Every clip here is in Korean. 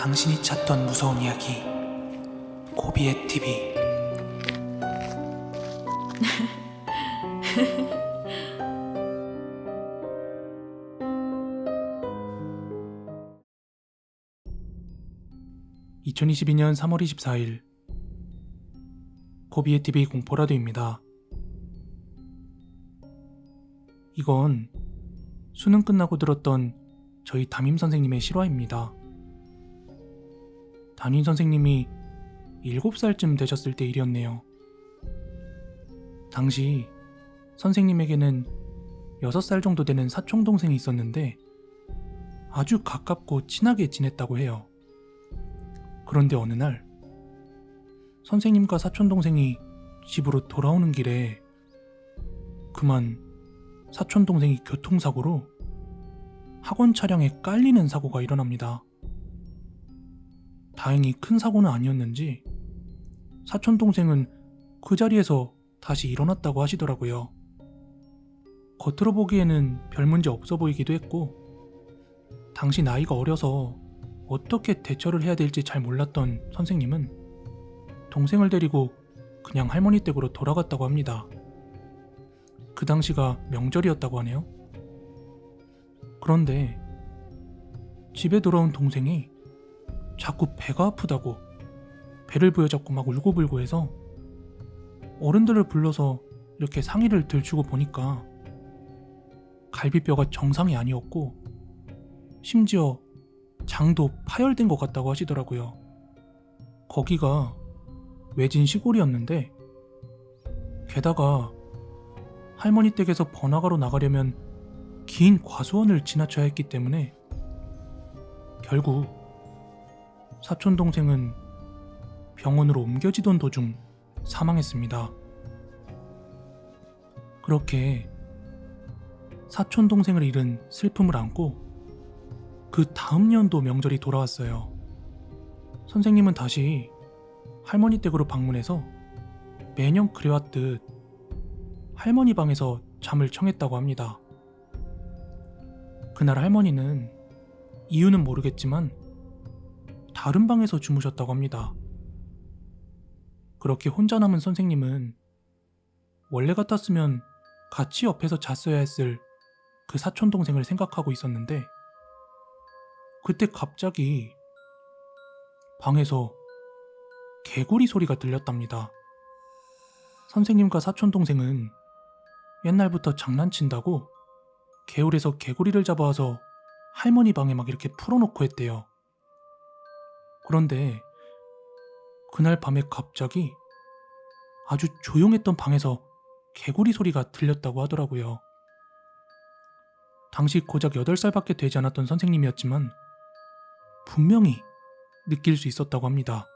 당신이 찾던 무서운 이야기 고비의 TV (2022년 3월 24일) 고비의 TV 공포라디오입니다. 이건 수능 끝나고 들었던 저희 담임 선생님의 실화입니다. 담임 선생님이 7살쯤 되셨을 때 일이었네요. 당시 선생님에게는 6살 정도 되는 사촌 동생이 있었는데 아주 가깝고 친하게 지냈다고 해요. 그런데 어느 날 선생님과 사촌 동생이 집으로 돌아오는 길에 그만 사촌 동생이 교통사고로 학원 차량에 깔리는 사고가 일어납니다. 다행히 큰 사고는 아니었는지 사촌 동생은 그 자리에서 다시 일어났다고 하시더라고요. 겉으로 보기에는 별 문제 없어 보이기도 했고, 당시 나이가 어려서 어떻게 대처를 해야 될지 잘 몰랐던 선생님은 동생을 데리고 그냥 할머니 댁으로 돌아갔다고 합니다. 그 당시가 명절이었다고 하네요. 그런데 집에 돌아온 동생이 자꾸 배가 아프다고 배를 부여잡고 막 울고불고 해서 어른들을 불러서 이렇게 상의를 들추고 보니까 갈비뼈가 정상이 아니었고 심지어 장도 파열된 것 같다고 하시더라고요. 거기가 외진 시골이었는데 게다가 할머니 댁에서 번화가로 나가려면 긴 과수원을 지나쳐야 했기 때문에 결국 사촌 동생은 병원으로 옮겨지던 도중 사망했습니다. 그렇게 사촌 동생을 잃은 슬픔을 안고 그 다음 년도 명절이 돌아왔어요. 선생님은 다시 할머니 댁으로 방문해서 매년 그래왔듯 할머니 방에서 잠을 청했다고 합니다. 그날 할머니는 이유는 모르겠지만 다른 방에서 주무셨다고 합니다. 그렇게 혼자 남은 선생님은 원래 같았으면 같이 옆에서 잤어야 했을 그 사촌 동생을 생각하고 있었는데 그때 갑자기 방에서 개구리 소리가 들렸답니다. 선생님과 사촌 동생은 옛날부터 장난친다고 개울에서 개구리를 잡아와서 할머니 방에 막 이렇게 풀어놓고 했대요. 그런데 그날 밤에 갑자기 아주 조용했던 방에서 개구리 소리가 들렸다고 하더라고요. 당시 고작 8살밖에 되지 않았던 선생님이었지만 분명히 느낄 수 있었다고 합니다.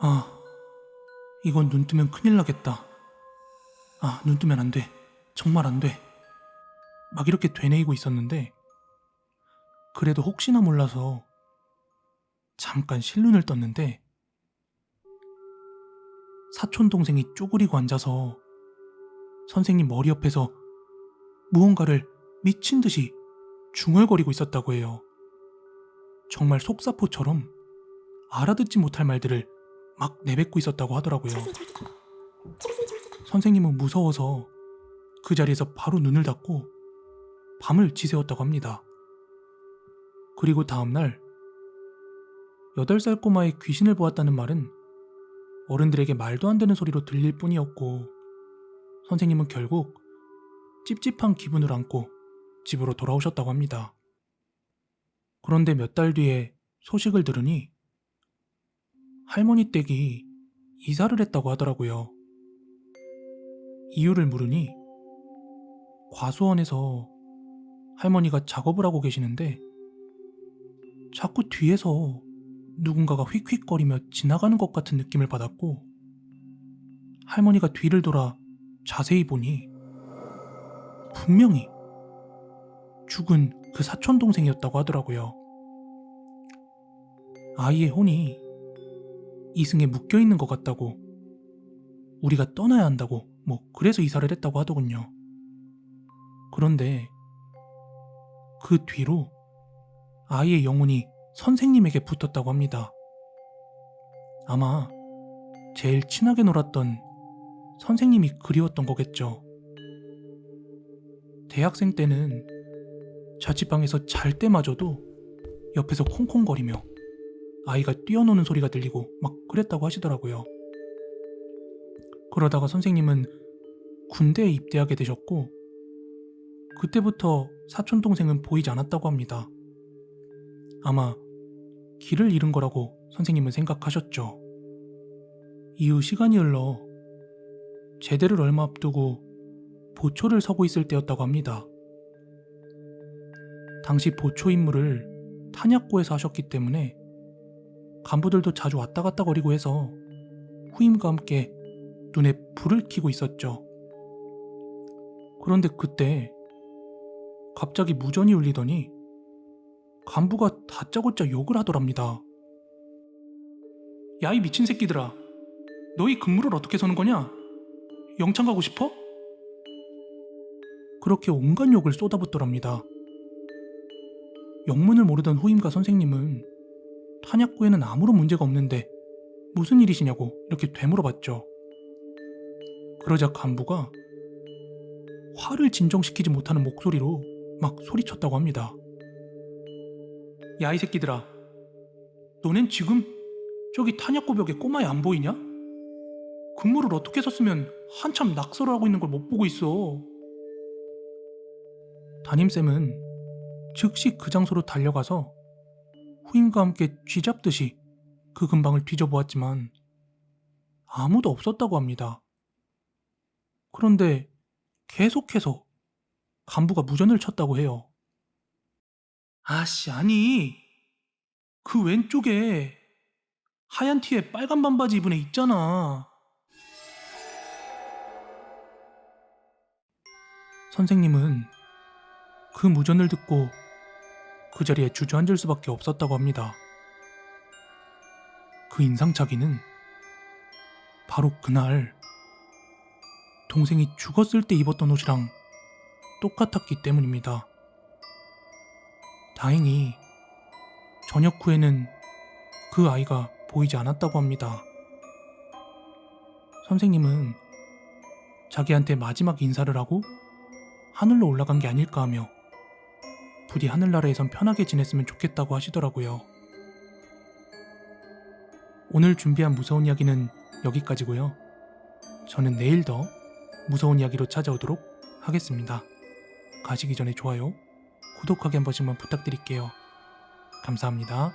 아, 이건 눈 뜨면 큰일 나겠다. 아, 눈 뜨면 안 돼. 정말 안 돼. 막 이렇게 되뇌이고 있었는데, 그래도 혹시나 몰라서 잠깐 실눈을 떴는데, 사촌 동생이 쪼그리고 앉아서 선생님 머리 옆에서 무언가를 미친 듯이 중얼거리고 있었다고 해요. 정말 속사포처럼 알아듣지 못할 말들을 막 내뱉고 있었다고 하더라고요. 선생님은 무서워서 그 자리에서 바로 눈을 닫고 밤을 지새웠다고 합니다. 그리고 다음날 8살 꼬마의 귀신을 보았다는 말은 어른들에게 말도 안 되는 소리로 들릴 뿐이었고 선생님은 결국 찝찝한 기분을 안고 집으로 돌아오셨다고 합니다. 그런데 몇 달 뒤에 소식을 들으니 할머니 댁이 이사를 했다고 하더라고요. 이유를 물으니 과수원에서 할머니가 작업을 하고 계시는데 자꾸 뒤에서 누군가가 휙휙거리며 지나가는 것 같은 느낌을 받았고 할머니가 뒤를 돌아 자세히 보니 분명히 죽은 그 사촌 동생이었다고 하더라고요. 아이의 혼이 이승에 묶여 있는 것 같다고 우리가 떠나야 한다고 뭐 그래서 이사를 했다고 하더군요. 그런데 그 뒤로 아이의 영혼이 선생님에게 붙었다고 합니다. 아마 제일 친하게 놀았던 선생님이 그리웠던 거겠죠. 대학생 때는 자취방에서 잘 때마저도 옆에서 콩콩거리며 아이가 뛰어노는 소리가 들리고 막 그랬다고 하시더라고요. 그러다가 선생님은 군대에 입대하게 되셨고 그때부터 사촌 동생은 보이지 않았다고 합니다. 아마 길을 잃은 거라고 선생님은 생각하셨죠. 이후 시간이 흘러 제대를 얼마 앞두고 보초를 서고 있을 때였다고 합니다. 당시 보초 임무를 탄약고에서 하셨기 때문에 간부들도 자주 왔다 갔다 거리고 해서 후임과 함께 눈에 불을 켜고 있었죠. 그런데 그때 갑자기 무전이 울리더니 간부가 다짜고짜 욕을 하더랍니다. 야 이 미친 새끼들아 너희 근무를 어떻게 서는 거냐? 영창 가고 싶어? 그렇게 온갖 욕을 쏟아붓더랍니다. 영문을 모르던 후임과 선생님은 탄약고에는 아무런 문제가 없는데 무슨 일이시냐고 이렇게 되물어봤죠. 그러자 간부가 화를 진정시키지 못하는 목소리로 막 소리쳤다고 합니다. 야 이 새끼들아 너넨 지금 저기 탄약고 벽에 꼬마애 안 보이냐? 근무를 어떻게 썼으면 한참 낙서를 하고 있는 걸 못 보고 있어. 담임쌤은 즉시 그 장소로 달려가서 후임과 함께 쥐잡듯이 그 근방을 뒤져보았지만 아무도 없었다고 합니다. 그런데 계속해서 간부가 무전을 쳤다고 해요. 아씨, 아니. 그 왼쪽에 하얀 티에 빨간 반바지 입은 애 있잖아. 선생님은 그 무전을 듣고 그 자리에 주저앉을 수밖에 없었다고 합니다. 그 인상착의는 바로 그날 동생이 죽었을 때 입었던 옷이랑 똑같았기 때문입니다. 다행히 저녁 후에는 그 아이가 보이지 않았다고 합니다. 선생님은 자기한테 마지막 인사를 하고 하늘로 올라간 게 아닐까 하며 부디 하늘나라에선 편하게 지냈으면 좋겠다고 하시더라고요. 오늘 준비한 무서운 이야기는 여기까지고요. 저는 내일 더 무서운 이야기로 찾아오도록 하겠습니다. 가시기 전에 좋아요, 구독하기 한 번씩만 부탁드릴게요. 감사합니다.